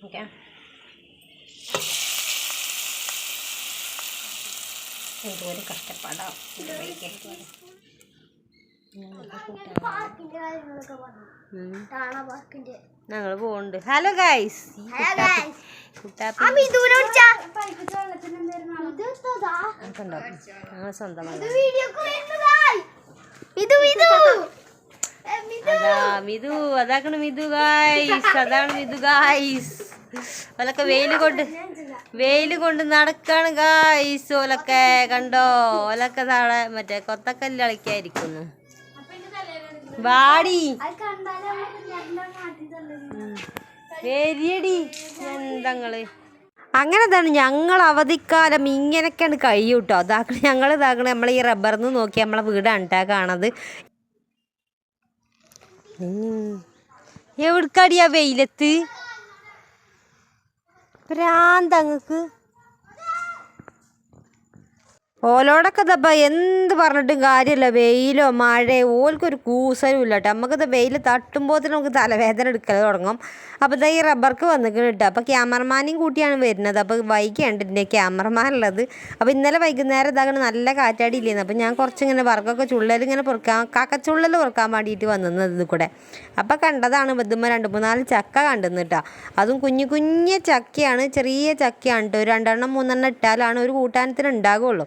Okay. ഇതുപോലെ കഷ്ടപ്പാടാം. ഇത് പാർക്കിന്റെ ഞങ്ങൾ പോണ്ട് ഹലോ ഗൈസ് ഞങ്ങൾ സ്വന്തമാണ് അതാ മിതു. അതാക്കണ മിതു ഗായ്സ് അതാണ് മിതു ഗായ്സ് ഓലൊക്കെ വെയിൽ കൊണ്ട് വെയിൽ കൊണ്ട് നടക്കാണ് ഗായ്സ് ഓലൊക്കെ കണ്ടോ? ഓലൊക്കെ താഴെ മറ്റേ കൊത്തക്കല്ല് കളിക്കായിരിക്കുന്നു. വാടി. വരിയടി എന്തങ്ങൾ? അങ്ങനെ തന്നെ ഞങ്ങൾ അവധിക്കാലം ഇങ്ങനെയൊക്കെയാണ് കഴിയും കേട്ടോ അതാക്കണ ഞങ്ങൾ ഇതാക്കണ നമ്മൾ ഈ റബ്ബറിന്ന് നോക്കി നമ്മളെ വീടാണ് കേട്ടോ കാണത്. എവിടുക്കാടിയാ വെയിലത്ത്? ഭ്രാന്തങ്ങക്ക് ഓലോടൊക്കെ ഇതപ്പം എന്ത് പറഞ്ഞിട്ടും കാര്യമില്ല. വെയിലോ മഴയോ ഓൽക്കൊരു കൂസലും ഇല്ല കേട്ടോ നമുക്കിത് വെയിൽ തട്ടുമ്പോൾ നമുക്ക് തലവേദന എടുക്കൽ തുടങ്ങും. അപ്പോൾ ഇതാ ഈ റബ്ബർക്ക് വന്നിരിക്കണം കേട്ടോ അപ്പോൾ ക്യാമറമാനെയും കൂട്ടിയാണ് വരുന്നത്. അപ്പോൾ വൈകിയാണ് എന്റെ ക്യാമറമാൻ ഉള്ളത്. അപ്പോൾ ഇന്നലെ വൈകുന്നേരം ഇതാകണം നല്ല കാറ്റാടി ഇല്ലായിരുന്നു അപ്പോൾ ഞാൻ കുറച്ചിങ്ങനെ വർക്കൊക്കെ ചുള്ളൽ ഇങ്ങനെ പൊറുക്കാൻ കാക്കച്ചുള്ളൽ പൊറുക്കാൻ വേണ്ടിയിട്ട് വന്നത് ഇത് കൂടെ. അപ്പോൾ കണ്ടതാണ് ബുദ്ധിമ രണ്ട് മൂന്നാൽ ചക്ക കണ്ടെന്ന് കേട്ടോ അതും കുഞ്ഞു കുഞ്ഞു ചക്കയാണ് ചെറിയ ചക്കയാണ് കേട്ടോ ഒരു രണ്ടെണ്ണം മൂന്നെണ്ണം ഇട്ടാലാണ് ഒരു കൂട്ടാനത്തിന് ഉണ്ടാകുള്ളൂ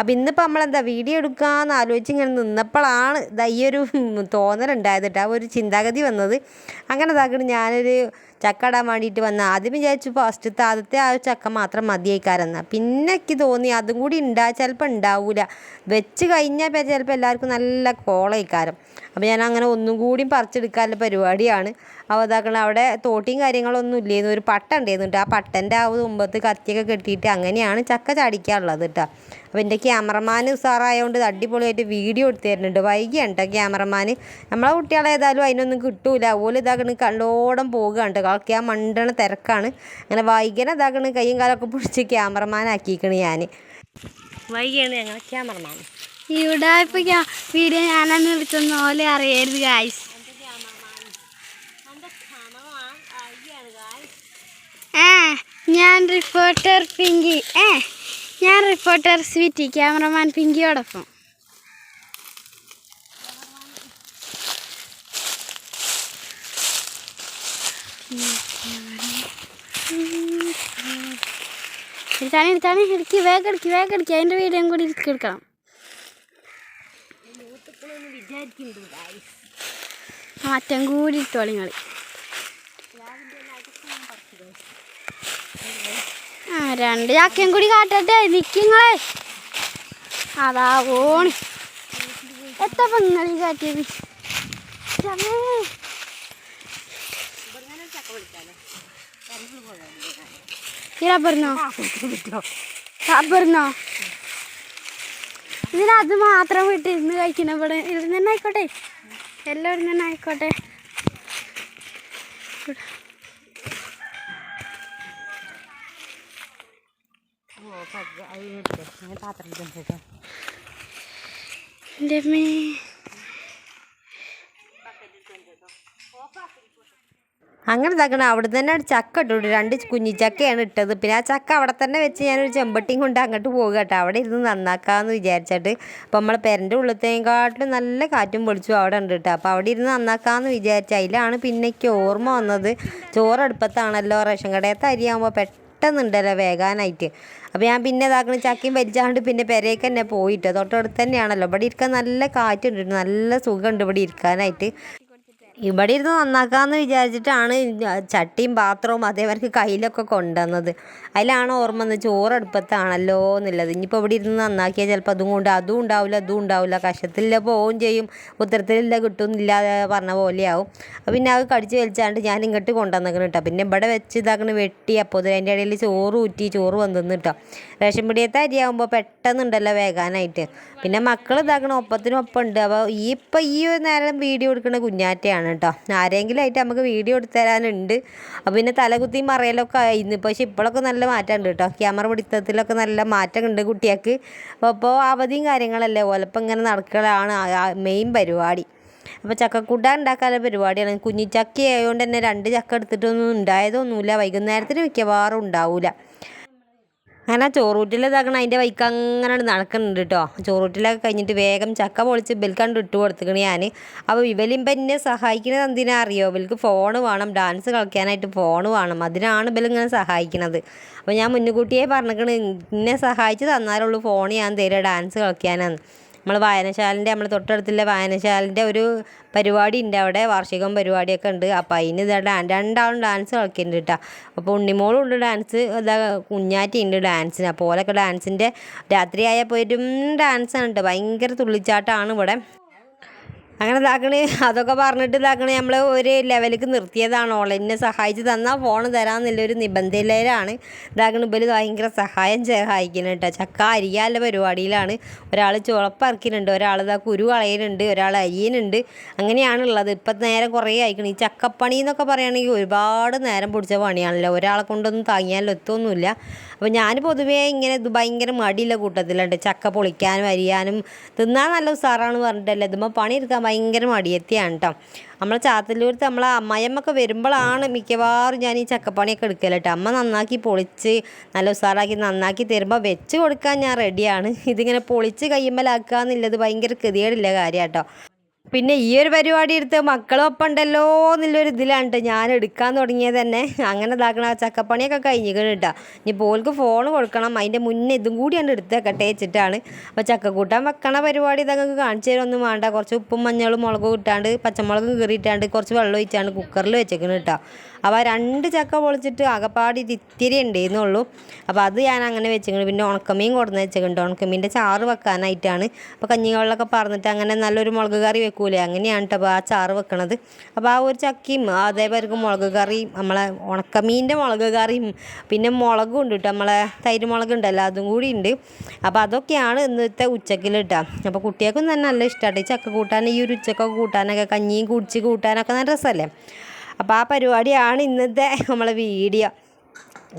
അപ്പോൾ ഇന്നിപ്പോൾ നമ്മളെന്താ വീഡിയോ എടുക്കാമെന്ന് ആലോചിച്ച് ഇങ്ങനെ നിന്നപ്പോഴാണ് ഇതാ ഈ ഒരു തോന്നലുണ്ടായത് കേട്ടോ. ഒരു ചിന്താഗതി വന്നത്. അങ്ങനെ ഇതാക്കണം ഞാനൊരു ചക്ക ഇടാൻ വേണ്ടിയിട്ട് വന്ന. ആദ്യം വിചാരിച്ചു ഫസ്റ്റത്തെ ആദ്യത്തെ ആ ചക്ക മാത്രം മതിയായിക്കാരെന്ന പിന്നെ എനിക്ക് തോന്നി അതും കൂടി ഉണ്ടാ ചിലപ്പോൾ ഉണ്ടാവില്ല വെച്ച് കഴിഞ്ഞാൽ ചിലപ്പോൾ എല്ലാവർക്കും നല്ല കോളയിക്കാരം അപ്പോൾ ഞാൻ അങ്ങനെ ഒന്നും കൂടി പറിച്ചെടുക്കാനുള്ള പരിപാടിയാണ്. അപ്പോൾ ഇതാക്കണം അവിടെ തോട്ടിയും കാര്യങ്ങളൊന്നും ഇല്ലേന്ന്. ഒരു പട്ട ഉണ്ടായിരുന്നു കേട്ടോ. ആ പട്ടന്റെ ആ മുമ്പത്ത് കത്തിയൊക്കെ കെട്ടിയിട്ട് അങ്ങനെയാണ് ചക്ക ചാടിക്കാറുള്ളത് കേട്ടോ. അപ്പോൾ എന്റെ ക്യാമറമാൻ ഉസാറായതുകൊണ്ട് അടിപൊളിയായിട്ട് വീഡിയോ എടുത്തു തരുന്നുണ്ട് വൈകിയാണ് കേട്ടോ നമ്മളെ കുട്ടികളെ ഏതായാലും അതിനൊന്നും കിട്ടൂല. അതുപോലെ ഇതാക്കണ് കണ്ടോടം പോകുകയാണ് കേട്ടോ. കളിക്കാൻ മണ്ടണ തിരക്കാണ്. അങ്ങനെ വൈകിനെ ഇതാക്കണ് കൈയും കാലൊക്കെ പിടിച്ച് ക്യാമറമാനാക്കിക്കണ് ഞാൻ വൈകിയാണ് ഞങ്ങളെ ക്യാമറമാൻ. ഇവിടെ ഇപ്പൊ വീഡിയോ ഞാനാണ് എടുത്തെന്ന് പോലെ അറിയരുത് ഗായ്സ് ഞാൻ റിപ്പോർട്ടർ പിങ്കി. ഏ ഞാൻ റിപ്പോർട്ടർ സ്വീറ്റി ക്യാമറമാൻ പിങ്കിയോടൊപ്പം. എടുത്താണ് എടുത്താണ് ഇടുക്കി വേഗം എടുക്ക് വേഗം എടുക്ക് അതിന്റെ വീഡിയോ കൂടി എടുക്കണം. മാറ്റം കൂടി ഇട്ടോളി നിങ്ങൾ ആ രണ്ട് ചക്കയും കൂടി കാട്ടട്ടെ. നിൽക്കിങ്ങളെ അതാ പോണ് എത്ര പെങ്ങളി. ഈ റബ്ബറിനോ? റബ്ബറിനോ? ഇതിനത് മാത്രം വിട്ട് ഇരുന്ന് കഴിക്കണം ഇവിടെ. ഇരുന്ന് തന്നെ ആയിക്കോട്ടെ. എല്ലാം ഇരുന്ന് തന്നെ ആയിക്കോട്ടെ. എന്റെ അമ്മേ. അങ്ങനെ തകണ അവിടെ തന്നെ ഒരു ചക്ക ഇട്ടു. രണ്ട് കുഞ്ഞി ചക്കയാണ് ഇട്ടത്. പിന്നെ ആ ചക്ക അവിടെ തന്നെ വെച്ച് ഞാനൊരു ചെമ്പട്ടിയും കൊണ്ട് അങ്ങോട്ട് പോകുക കേട്ടോ. അവിടെ ഇരുന്ന് നന്നാക്കാമെന്ന് വിചാരിച്ചിട്ട്. അപ്പം നമ്മളെ പെരന്റെ ഉള്ളത്തേക്കാട്ടിലും നല്ല കാറ്റും പൊളിച്ചു അവിടെ ഉണ്ട് കേട്ടോ. അപ്പോൾ അവിടെ ഇരുന്ന് നന്നാക്കാമെന്ന് വിചാരിച്ചു അതിലാണ് പിന്നെ എനിക്ക് ഓർമ്മ വന്നത്. ചോറടുപ്പത്താണല്ലോ റേഷൻ കടയത്തെ അരിയാകുമ്പോൾ പെട്ടെന്നുണ്ടല്ലോ വേകാനായിട്ട് അപ്പോൾ ഞാൻ പിന്നെ ഇതാക്കണ ചക്കയും വലിച്ചാണ്ട് പിന്നെ പെരേക്ക് തന്നെ പോയിട്ട്. തൊട്ടടുത്ത് തന്നെയാണല്ലോ. ഇവിടെ ഇരിക്കാൻ നല്ല കാറ്റുണ്ട്. നല്ല സുഖമുണ്ട് ഇവിടെ ഇരിക്കാനായിട്ട്. ഇവിടെ ഇരുന്ന് നന്നാക്കാമെന്ന് വിചാരിച്ചിട്ടാണ് ചട്ടിയും പാത്രവും അതേവർക്ക് കയ്യിലൊക്കെ കൊണ്ടുവന്നത്. അതിലാണ് ഓർമ്മ വന്നത്? ചോറടുപ്പത്താണല്ലോ എന്നുള്ളത്. ഇനിയിപ്പോൾ ഇവിടെ ഇരുന്ന് നന്നാക്കിയാൽ ചിലപ്പോൾ അതും കൊണ്ട് അതും ഉണ്ടാവില്ല അതും ഉണ്ടാവില്ല. കഷത്തില്ല പോവുകയും ചെയ്യും. ഉത്തരത്തിലില്ല കിട്ടുന്നില്ല പറഞ്ഞ പോലെയാവും. അപ്പോൾ പിന്നെ അത് കടിച്ച് വലിച്ചാണ്ട് ഞാൻ ഇങ്ങോട്ട് കൊണ്ടുവന്നേക്കണം കേട്ടോ പിന്നെ ഇവിടെ വെച്ച് ഇതാക്കണ വെട്ടി. അപ്പോൾ അതിന്റെ ഇടയിൽ ചോറ് ഊറ്റി ചോറ് വന്നു കേട്ടോ റേഷൻ പിടിയത്തെ അരിയാകുമ്പോൾ പെട്ടെന്നുണ്ടല്ലോ വേഗാനായിട്ട് പിന്നെ മക്കൾ ഇതാക്കണ ഒപ്പത്തിനും ഒപ്പം ഉണ്ട് അപ്പോൾ ഈ ഇപ്പം ഈ ഒരു നേരം വീഡിയോ എടുക്കുന്ന കുഞ്ഞാറ്റയാണ് കേട്ടോ. ആരെങ്കിലും ആയിട്ട് നമുക്ക് വീഡിയോ എടുത്തു തരാനുണ്ട്. അപ്പോൾ പിന്നെ തലകുത്തി മറയലൊക്കെ ആയിരുന്നു പക്ഷേ ഇപ്പോഴൊക്കെ നല്ല മാറ്റമുണ്ട് കേട്ടോ. ക്യാമറ പിടുത്തത്തിലൊക്കെ നല്ല മാറ്റം ഉണ്ട് കുട്ടികൾക്ക് അപ്പോൾ അവധിയും കാര്യങ്ങളല്ലേ. ഓലപ്പം ഇങ്ങനെ നടക്കലാണ് മെയിൻ പരിപാടി. അപ്പോൾ ചക്കക്കൂട്ടാൻ ഉണ്ടാക്കാനുള്ള പരിപാടിയാണ്. കുഞ്ഞിച്ചക്ക ആയതുകൊണ്ട് തന്നെ രണ്ട് ചക്ക എടുത്തിട്ടൊന്നും ഉണ്ടായതൊന്നുമില്ല. വൈകുന്നേരത്തിന് മിക്കവാറും ഉണ്ടാവില്ല അങ്ങനെ ചോറൂറ്റിൽ ഇതാക്കണം അതിന്റെ വൈക്ക് അങ്ങനെ നടക്കുന്നുണ്ട് കേട്ടോ ചോറൂറ്റിലൊക്കെ കഴിഞ്ഞിട്ട് വേഗം ചക്ക പൊളിച്ച് ഇവൽക്കണ്ട് ഇട്ട് കൊടുത്തുക്കണ് ഞാൻ അപ്പോൾ ഇവലിപ്പം എന്നെ സഹായിക്കുന്നത് എന്തിനാ അറിയോ? ഇവൽക്ക് ഫോൺ വേണം ഡാൻസ് കളിക്കാനായിട്ട് ഫോൺ വേണം. അതിനാണ് ഇവലിങ്ങനെ സഹായിക്കുന്നത് അപ്പോൾ ഞാൻ മുന്നുകൂട്ടിയേ പറഞ്ഞിക്കണ് എന്നെ സഹായിച്ച് തന്നാലുള്ളൂ ഫോൺ ഞാൻ തരിക ഡാൻസ് കളിക്കാനാണ് നമ്മൾ വായനശാലന്റെ നമ്മൾ തൊട്ടടുത്തുള്ള വായനശാലന്റെ ഒരു പരിപാടി ഉണ്ട് അവിടെ വാർഷികം പരിപാടിയൊക്കെ ഉണ്ട്. അപ്പോൾ അതിന് രണ്ടാളും ഡാൻസ് കളിക്കുന്നുണ്ട് കേട്ടോ അപ്പോൾ ഉണ്ണിമോളും ഉണ്ട് ഡാൻസ് ഇതാ കുഞ്ഞാറ്റി ഉണ്ട് ഡാൻസിന്. അപ്പോൾ ഓലൊക്കെ ഡാൻസിന്റെ രാത്രിയായ പോയിട്ടും ഡാൻസാണ് കേട്ടോ ഭയങ്കര തുള്ളിച്ചാട്ടമാണ് ഇവിടെ. അങ്ങനെ ഇതാക്കണ അതൊക്കെ പറഞ്ഞിട്ട് ഇതാക്കണേ നമ്മൾ ഒരു ലെവലിലേക്ക് നിർത്തിയതാണ്. ഓൾ സഹായിച്ച് തന്നാൽ ഫോൺ തരാമെന്നുള്ളൊരു നിബന്ധനയിലാണ്. ഇതാക്കണ ഇവർ ഭയങ്കര സഹായം സഹായിക്കണം കേട്ടോ ചക്ക അരിയാല പരിപാടിയിലാണ്. ഒരാൾ ചുളപ്പറക്കിനുണ്ട് ഒരാൾ ഇതാ കുരു കളയുന്നുണ്ട് ഒരാൾ അരിയനുണ്ട് അങ്ങനെയാണുള്ളത്. ഇപ്പം നേരം കുറേ അയക്കണം ഈ ചക്കപ്പണി എന്നൊക്കെ പറയുകയാണെങ്കിൽ ഒരുപാട് നേരം പിടിച്ച പണിയാണല്ലോ. ഒരാളെ കൊണ്ടൊന്നും താങ്ങിയാലും എത്തൊന്നുമില്ല. അപ്പോൾ ഞാൻ പൊതുവേ ഇങ്ങനെ ഇത് ഭയങ്കര മടിയുള്ള കൂട്ടത്തിലുണ്ട്. ചക്ക പൊളിക്കാനും അരിയാനും തിന്നാൻ നല്ല ഉസാറാണ് പറഞ്ഞിട്ടല്ലേ. ഇതുമ്പോൾ പണിയെടുക്കാൻ ഭയങ്കര മടിയെത്തിയാണ് കേട്ടോ നമ്മളെ ചാത്തല്ലൂർത്ത് നമ്മളെ അമ്മയമ്മൊക്കെ വരുമ്പോഴാണ് മിക്കവാറും ഞാൻ ഈ ചക്കപ്പണിയൊക്കെ എടുക്കലട്ടോ അമ്മ നന്നാക്കി പൊളിച്ച് നല്ല ഉസാറാക്കി നന്നാക്കി തരുമ്പോൾ വെച്ച് കൊടുക്കാൻ ഞാൻ റെഡിയാണ് ഇതിങ്ങനെ പൊളിച്ച് കയ്യുമ്മലാക്കുക എന്നുള്ളത് ഭയങ്കര കൃതികേടില്ല കേട്ടോ പിന്നെ ഈ ഒരു പരിപാടി എടുത്ത് മക്കളൊപ്പം ഉണ്ടല്ലോ എന്നുള്ളൊരു ഇതിലാണ് ട്ടോ ഞാൻ എടുക്കാൻ തുടങ്ങിയത് തന്നെ. അങ്ങനെ ഇതാക്കണ ചക്കപ്പണിയൊക്കെ കഴിഞ്ഞിരിക്കണം കേട്ടോ ഇനി പോൾക്ക് ഫോൺ കൊടുക്കണം. അതിന്റെ മുന്നേ ഇതും കൂടിയാണ് എടുത്തേക്കട്ടെ വെച്ചിട്ടാണ്. അപ്പോൾ ചക്കക്കൂട്ടാൻ വെക്കണ പരിപാടി ഇതൊക്കെ കാണിച്ചു തരുമൊന്നും വേണ്ട. കുറച്ച് ഉപ്പും മഞ്ഞളും മുളകും ഇട്ടാണ്ട് പച്ചമുളകും കീറിയിട്ടാണ്ട് കുറച്ച് വെള്ളം ഒഴിച്ചാണ്ട് കുക്കറിൽ വെച്ചേക്കണം കേട്ടോ അപ്പോൾ ആ രണ്ട് ചക്ക പൊളിച്ചിട്ട് അകപ്പാടി ഇത്തിരി ഉണ്ടായിരുന്നുള്ളൂ അപ്പോൾ അത് ഞാൻ അങ്ങനെ വെച്ചിട്ടുണ്ട് പിന്നെ ഉണക്കമീൻ കൊടുന്ന് വെച്ചിട്ടുണ്ട്. ഉണക്കമീന്റെ ചാറ് വെക്കാനായിട്ടാണ്. അപ്പോൾ കഞ്ഞിവെള്ളമൊക്കെ പറഞ്ഞിട്ട് അങ്ങനെ നല്ലൊരു മുളക് കറി വെക്കൂലേ? അങ്ങനെയാണ് കേട്ടോ അപ്പോൾ ആ ചാറ് വെക്കണത്. അപ്പോൾ ആ ഒരു ചക്കയും അതേപോലെ മുളക് കറിയും നമ്മളെ ഉണക്കമീന്റെ മുളക് കറിയും പിന്നെ മുളകും ഉണ്ട് കേട്ടോ നമ്മളെ തൈര് മുളക് ഉണ്ടല്ലോ അതും കൂടി ഉണ്ട്. അപ്പോൾ അതൊക്കെയാണ് ഇന്നത്തെ ഉച്ചക്കിൽ കേട്ടോ അപ്പോൾ കുട്ടികൾക്കും തന്നെ നല്ല ഇഷ്ടമാണ് ഈ ചക്ക കൂട്ടാൻ ഈ ഒരു ഉച്ചക്കൊക്കെ കൂട്ടാനൊക്കെ കഞ്ഞിയും കുടിച്ച് കൂട്ടാനൊക്കെ നല്ല രസമല്ലേ അപ്പോൾ ആ പരിപാടിയാണ് ഇന്നത്തെ നമ്മളെ വീഡിയോ.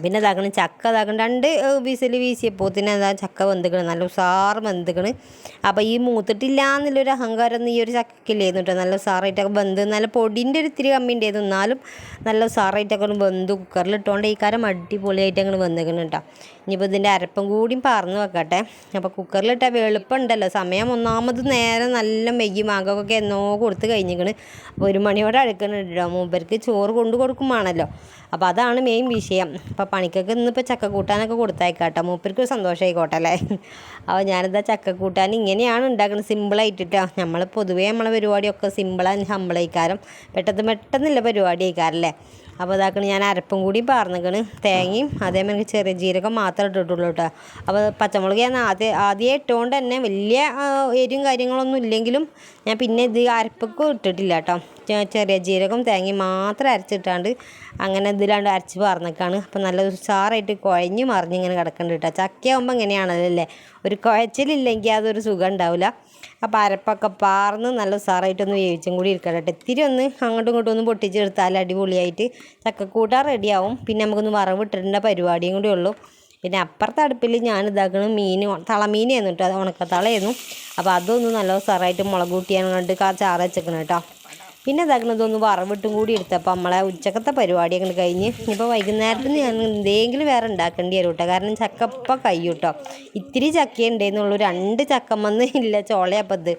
പിന്നെ ഇതാക്കണം ചക്ക ഇതാക്കണം. രണ്ട് വിസിൽ വീശിയപ്പോൾ തന്നെ എന്താ ചക്ക വെന്തുക്കണ്. നല്ല ഉസാറ് വെന്തുക്കണ്. അപ്പോൾ ഈ മൂത്തിട്ടില്ല എന്നുള്ളൊരു അഹങ്കാരം ഒന്നും ഈ ഒരു ചക്കയില്ലായിരുന്നു കേട്ടോ നല്ല ഉസാറായിട്ടൊക്കെ വെന്ത് നല്ല പൊടിന്റെ ഒരു ഇത്തിരി കമ്മി ഉണ്ടായിരുന്നു എന്നാലും നല്ല ഉസാറായിട്ടൊക്കെ വെന്ത് കുക്കറിൽ ഇട്ടുകൊണ്ട് ഈ കാരം അടിപൊളിയായിട്ട് അങ്ങനെ വെന്തുക്കണം കേട്ടോ ഇനിയിപ്പോൾ ഇതിന്റെ അരപ്പം കൂടിയും പറഞ്ഞു വെക്കട്ടെ. അപ്പോൾ കുക്കറിലിട്ടാൽ എളുപ്പമുണ്ടല്ലോ സമയം ഒന്നാമത് നേരെ നല്ല മെയ്യും മാങ്ങൊക്കെ എന്നോ കൊടുത്ത് കഴിഞ്ഞിക്കണ്. അപ്പോൾ ഒരു മണിയോടെ അടുക്കുന്നുണ്ട് കേട്ടോ മൂപ്പർക്ക് ചോറ് കൊണ്ടു കൊടുക്കുമാണല്ലോ. അപ്പോൾ അതാണ് മെയിൻ വിഷയം. അപ്പോൾ പണിക്കൊക്കെ ഇന്നിപ്പോൾ ചക്ക കൂട്ടാനൊക്കെ കൊടുത്തയക്കാട്ടോ. മൂപ്പർക്ക് സന്തോഷമായിക്കോട്ടെ അല്ലേ? അപ്പോൾ ഞാനെന്താ ചക്ക കൂട്ടാൻ ഇങ്ങനെയാണ് ഉണ്ടാക്കുന്നത് സിമ്പിളായിട്ടിട്ടോ നമ്മൾ പൊതുവേ നമ്മളെ പരിപാടിയൊക്കെ സിമ്പിളാണ് ഹമ്പിളായിക്കാരം പെട്ടെന്ന് പെട്ടെന്നില്ല പരിപാടി ആയിക്കാരല്ലേ അപ്പോൾ ഇതാക്കണ ഞാൻ അരപ്പും കൂടി പാർന്നിക്കണ്. തേങ്ങയും അതേമാതിരി ചെറിയ ജീരകം മാത്രമേ ഇട്ടിട്ടുള്ളൂ കേട്ടോ. അപ്പോൾ പച്ചമുളക് ഞാൻ ആദ്യം ആദ്യം ഇട്ടുകൊണ്ട് തന്നെ വലിയ എരിവും കാര്യങ്ങളൊന്നും ഇല്ലെങ്കിലും ഞാൻ പിന്നെ ഇത് അരപ്പൊക്കെ ഇട്ടിട്ടില്ല കേട്ടോ. ചെറിയ ജീരകം തേങ്ങയും മാത്രം അരച്ചിട്ടാണ്ട് അങ്ങനെ ഇതിലാണ്ട് അരച്ച് പറഞ്ഞേക്കാണ് അപ്പോൾ നല്ല ഉഷാറായിട്ട് കുഴഞ്ഞ് മറിഞ്ഞിങ്ങനെ കിടക്കുന്നുണ്ട് കേട്ടോ. ചക്കയാകുമ്പോൾ ഇങ്ങനെയാണല്ലോ അല്ലേ ഒരു കുഴച്ചിലില്ലെങ്കിൽ അതൊരു സുഖം ഉണ്ടാവില്ല അപ്പോൾ അരപ്പൊക്കെ പാർന്ന് നല്ല ഉസാറായിട്ടൊന്ന് വേവിച്ചും കൂടി ഇരിക്കണം കേട്ടോ. ഇത്തിരി ഒന്ന് അങ്ങോട്ടും ഇങ്ങോട്ടും ഒന്ന് പൊട്ടിച്ചെടുത്താൽ അടിപൊളിയായിട്ട് ചക്കക്കൂട്ടാൻ റെഡിയാവും പിന്നെ നമുക്കൊന്ന് വറവിട്ടിടേണ്ട പരിപാടിയും കൂടി ഉള്ളൂ. പിന്നെ അപ്പുറത്തെ അടുപ്പിൽ ഞാൻ ഇതാക്കണ മീൻ തളമീനായിരുന്നു കേട്ടോ അത് ഉണക്കത്തളയായിരുന്നു. അപ്പോൾ അതൊന്ന് നല്ല സാറായിട്ട് മുളക് കൂട്ടിയാണ് കണ്ട് ചാറ് വെച്ചേക്കണം കേട്ടോ. പിന്നെ ഇതാക്കണതൊന്ന് വറവിട്ടും കൂടി എടുത്തപ്പോൾ നമ്മളെ ഉച്ചക്കത്തെ പരിപാടി അങ്ങനെ കഴിഞ്ഞ് ഇപ്പോൾ വൈകുന്നേരത്തിന് ഞാൻ എന്തെങ്കിലും വേറെ ഉണ്ടാക്കേണ്ടി വരും കേട്ടോ. കാരണം ചക്ക ഇപ്പം കഴിയും കേട്ടോ. ഇത്തിരി ചക്ക ഉണ്ടായിരുന്നുള്ളൂ രണ്ട് ചക്കമ്മന്ന് ഇല്ല ചോളയപ്പം ഇത്.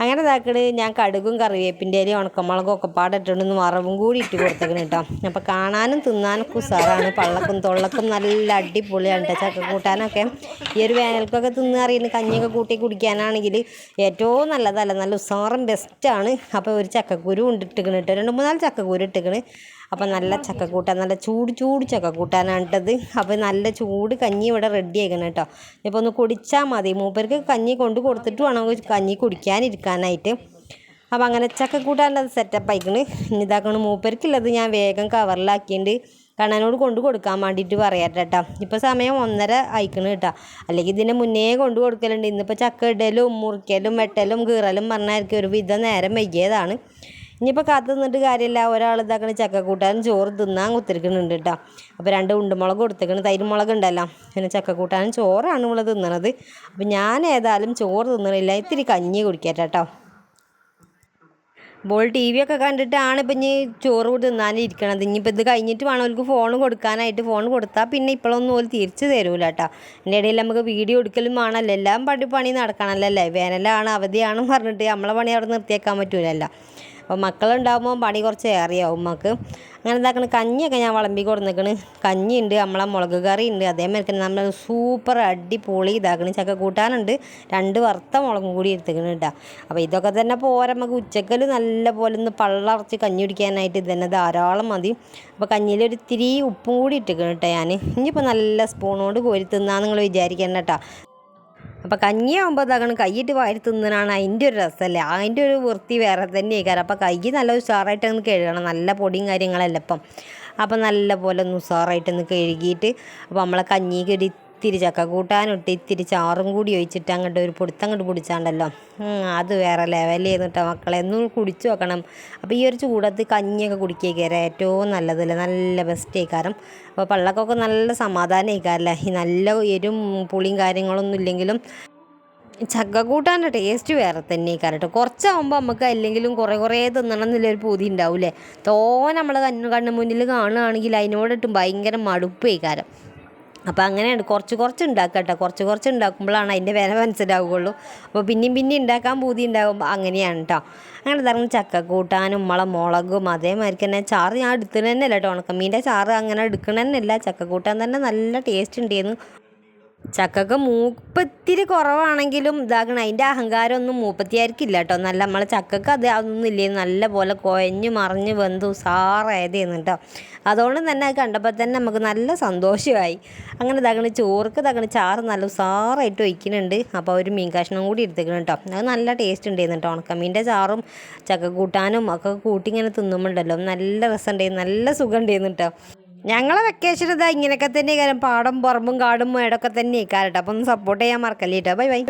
അങ്ങനെ ഇതാക്കണ് ഞാൻ കടുകും കറിവേപ്പിന്റെ ഇലയും ഉണക്കമുളകും ഒക്കെ പാടിട്ടുണ്ടെന്ന് മറവും കൂടി ഇട്ട് കൊടുത്തേക്കണ് കേട്ടോ അപ്പോൾ കാണാനും തിന്നാനൊക്കെ ഉസാറാണ്. പള്ളക്കും തൊള്ളക്കും നല്ല അടിപൊളിയാണ് കേട്ടോ ചക്ക കൂട്ടാനൊക്കെ. ഈ ഒരു വേനൽക്കൊക്കെ തിന്ന് അറിയുന്ന കഞ്ഞിയൊക്കെ കൂട്ടി കുടിക്കാനാണെങ്കിൽ ഏറ്റവും നല്ലതല്ല നല്ല ഉസാറും ബെസ്റ്റാണ് അപ്പോൾ ഒരു ചക്കക്കുരു കൊണ്ടിട്ടിക്കണ് കേട്ടോ രണ്ട് മൂന്നാൽ ചക്കക്കുരു ഇട്ടിക്കണ്. അപ്പോൾ നല്ല ചക്കക്കൂട്ടാൻ നല്ല ചൂട് ചൂട് ചക്കക്കൂട്ടാനാണ് കേട്ടത് അപ്പോൾ നല്ല ചൂട് കഞ്ഞി ഇവിടെ റെഡി ആക്കണം കേട്ടോ. ഇപ്പോൾ ഒന്ന് കുടിച്ചാൽ മതി. മൂപ്പർക്ക് കഞ്ഞി കൊണ്ട് കൊടുത്തിട്ട് വേണം കഞ്ഞി കുടിക്കാനിരിക്കാനായിട്ട്. അപ്പോൾ അങ്ങനെ ചക്കക്കൂട്ടാനുള്ളത് സെറ്റപ്പ് ആയിക്കണ്. ഇനി ഇതാക്കണം മൂപ്പർക്കുള്ളത് ഞാൻ വേഗം കവറിലാക്കിയിട്ട് കണ്ണനോട് കൊണ്ട് കൊടുക്കാൻ വേണ്ടിയിട്ട് പറയാം കേട്ടോ. ഇപ്പോൾ സമയം ഒന്നര അയക്കണം കേട്ടോ. അല്ലെങ്കിൽ ഇതിന്റെ മുന്നേ കൊണ്ട് കൊടുക്കലുണ്ട്. ഇന്നിപ്പോൾ ചക്ക ഇടലും മുറിക്കലും വെട്ടലും കീറലും പറഞ്ഞായിരിക്കും ഒരു വിധം നേരം വൈകിയതാണ്. ഇനിയിപ്പോൾ കാത്തു നിന്നിട്ട് കാര്യമില്ല. ഒരാൾ ഇതാക്കണ ചക്കക്കൂട്ടാനും ചോറ് തിന്നാൻ കുത്തിരിക്കുന്നുണ്ട് കേട്ടോ. അപ്പോൾ രണ്ട് ഉണ്ടുമുളക് തൈര് മുളക് ഉണ്ടല്ലോ. പിന്നെ ചക്കക്കൂട്ടാനും ചോറാണ് ഇവിടെ തിന്നണത്. അപ്പോൾ ഞാൻ ഏതായാലും ചോറ് തിന്നണില്ല. ഇത്തിരി കഞ്ഞി കുടിക്കട്ടെ കേട്ടോ. അപ്പോൾ ടി വി ഒക്കെ കണ്ടിട്ടാണ് ഇപ്പം ഇനി ചോറ് തിന്നാനിരിക്കണത്. ഇനിയിപ്പോൾ ഇത് കഴിഞ്ഞിട്ട് വേണം അവർക്ക് ഫോൺ കൊടുക്കാനായിട്ട്. ഫോൺ കൊടുത്താൽ പിന്നെ ഇപ്പോഴൊന്നും ഓൽ തിരിച്ചു തരൂല കേട്ടോ. എന്റെ ഇടയിൽ നമുക്ക് വീഡിയോ എടുക്കലും വേണമല്ലോ. എല്ലാം പണി പണി നടക്കണമല്ലോ അല്ലേ? വേനലാണ് അവധിയാണെന്ന് പറഞ്ഞിട്ട് നമ്മളെ പണി അവിടെ നിർത്തിയേക്കാൻ പറ്റൂലല്ലോ. അപ്പോൾ മക്കളുണ്ടാകുമ്പോൾ പണി കുറച്ച് ഏറിയാവും നമുക്ക് അങ്ങനെ എന്താക്കണ കഞ്ഞിയൊക്കെ ഞാൻ വിളമ്പി കൊടുത്തേക്കണ് കഞ്ഞി ഉണ്ട് നമ്മളെ മുളക് കറി ഉണ്ട് അതേമാതിരി തന്നെ നമ്മൾ സൂപ്പർ അടിപൊളി ഇതാക്കണ്. ചക്ക കൂട്ടാനുണ്ട് രണ്ട് വറുത്ത മുളകും കൂടി എടുത്തേക്കണ് കേട്ടോ. അപ്പോൾ ഇതൊക്കെ തന്നെ പോരാ നമുക്ക് ഉച്ചക്കൽ നല്ല പോലെ ഒന്ന് പള്ളറച്ച് കഞ്ഞി കുടിക്കാനായിട്ട് ഇത് തന്നെ ധാരാളം മതി. അപ്പോൾ കഞ്ഞിയിൽ ഒരു ഇത്തിരി ഉപ്പും കൂടി ഇട്ടിക്കണം കേട്ടോ ഞാൻ ഇനിയിപ്പോൾ നല്ല സ്പൂണോട് കോരി തിന്നാന്ന് നിങ്ങൾ വിചാരിക്കണം കേട്ടോ. അപ്പോൾ കഞ്ഞിയാകുമ്പോൾ അതാണ് കൈയിട്ട് വാരി തിന്നണാണ് അതിന്റെ ഒരു രസമല്ലേ അതിന്റെ ഒരു വൃത്തി വേറെ തന്നെ കാരണം അപ്പോൾ കൈ നല്ല ഉഷാറായിട്ട് ഒന്ന് കഴുകണം. നല്ല പൊടിയും കാര്യങ്ങളല്ല ഇപ്പം. അപ്പം നല്ല പോലെ ഒന്ന് ഉഷാറായിട്ടൊന്ന് കഴുകിയിട്ട് അപ്പോൾ നമ്മളെ ഒരു ഇത്തിരി ചക്ക കൂട്ടാനിട്ട് ഇത്തിരി ചാറും കൂടി ഒഴിച്ചിട്ട് അങ്ങോട്ട് ഒരു പൊടുത്തങ്ങോട്ട് കുടിച്ചാണ്ടല്ലോ അത് വേറെ ലെവൽ ചെയ്തിട്ടോ മക്കളെ. എന്നും കുടിച്ചു നോക്കണം. അപ്പോൾ ഈ ഒരു ചൂടത്ത് കഞ്ഞിയൊക്കെ കുടിക്കേക്കാരം ഏറ്റവും നല്ലതല്ലേ? നല്ല ബെസ്റ്റ് ആയിക്കാരം. അപ്പോൾ പള്ളക്കൊക്കെ നല്ല സമാധാനം ആയിക്കാരല്ലേ? ഈ നല്ല എരും പുളിയും കാര്യങ്ങളൊന്നും ഇല്ലെങ്കിലും ചക്ക കൂട്ടാന്റെ ടേസ്റ്റ് വേറെ തന്നെ കാരട്ടോ കുറച്ചാകുമ്പോൾ നമുക്ക് അല്ലെങ്കിലും കുറേ കുറേ തിന്നണം എന്നുള്ളൊരു പൂതി ഉണ്ടാവില്ലേ തോനെ നമ്മൾ കണ്ണു കണ്ണു മുന്നിൽ കാണുകയാണെങ്കിൽ അതിനോടിട്ടും ഭയങ്കര മടുപ്പ് കാരം അപ്പോൾ അങ്ങനെയാണ്. കുറച്ച് കുറച്ച് ഉണ്ടാക്കട്ടെ കുറച്ച് കുറച്ച് ഉണ്ടാക്കുമ്പോഴാണ് അതിന്റെ വില മനസ്സിലാവുകയുള്ളൂ. അപ്പോൾ പിന്നെയും പിന്നെയും ഉണ്ടാക്കാൻ പൂതി ഉണ്ടാകുമ്പോൾ അങ്ങനെയാണ് കേട്ടോ അങ്ങനെ തരണം ചക്ക കൂട്ടാനും മുള മുളകും അതേമാതിരി തന്നെ ചാറ് ഞാൻ എടുത്തത് അല്ല കേട്ടോ ഉണക്കമീന്റെ ചാറ് അങ്ങനെ എടുക്കണ തന്നെ അല്ല ചക്ക കൂട്ടാൻ തന്നെ നല്ല ടേസ്റ്റ് ഉണ്ടായിരുന്നു. ചക്കക്ക് മൂപ്പത്തിരി കുറവാണെങ്കിലും ഇതാകണം. അതിന്റെ അഹങ്കാരമൊന്നും മൂപ്പത്തിയായിരിക്കില്ല കേട്ടോ നല്ല നമ്മളെ ചക്കക്ക് അത് അതൊന്നും ഇല്ലേ? നല്ല പോലെ കുഴഞ്ഞ് മറിഞ്ഞ് വെന്ത് ഉസാറായതായിരുന്നു കേട്ടോ. അതുകൊണ്ട് തന്നെ അത് കണ്ടപ്പോൾ തന്നെ നമുക്ക് നല്ല സന്തോഷമായി. അങ്ങനെ ഇതാകണ ചോർക്ക് ഇതാകണ ചാറ് നല്ല ഉസാറായിട്ട് ഒഴിക്കുന്നുണ്ട്. അപ്പോൾ ഒരു മീൻ കഷ്ണം കൂടി എടുത്തേക്കണം കേട്ടോ. അത് നല്ല ടേസ്റ്റ് ഉണ്ടായിരുന്നു കേട്ടോ ഉണക്കമീന്റെ ചാറും ചക്ക കൂട്ടാനും ഒക്കെ കൂട്ടി ഇങ്ങനെ തിന്നുമ്പോണ്ടല്ലോ. നല്ല രസം ഉണ്ടായിരുന്നു നല്ല സുഖം ഉണ്ടായിരുന്നു കേട്ടോ. ഞങ്ങളെ വെക്കേഷൻ ഇതാ ഇങ്ങനെയൊക്കെ തന്നെ കാര്യം. പാടം പറമ്പും കാടും മേടൊക്കെ തന്നെ കാരട്ടോ അപ്പം ഒന്ന് സപ്പോർട്ട് ചെയ്യാൻ മറക്കല്ലേട്ടോ. Bye bye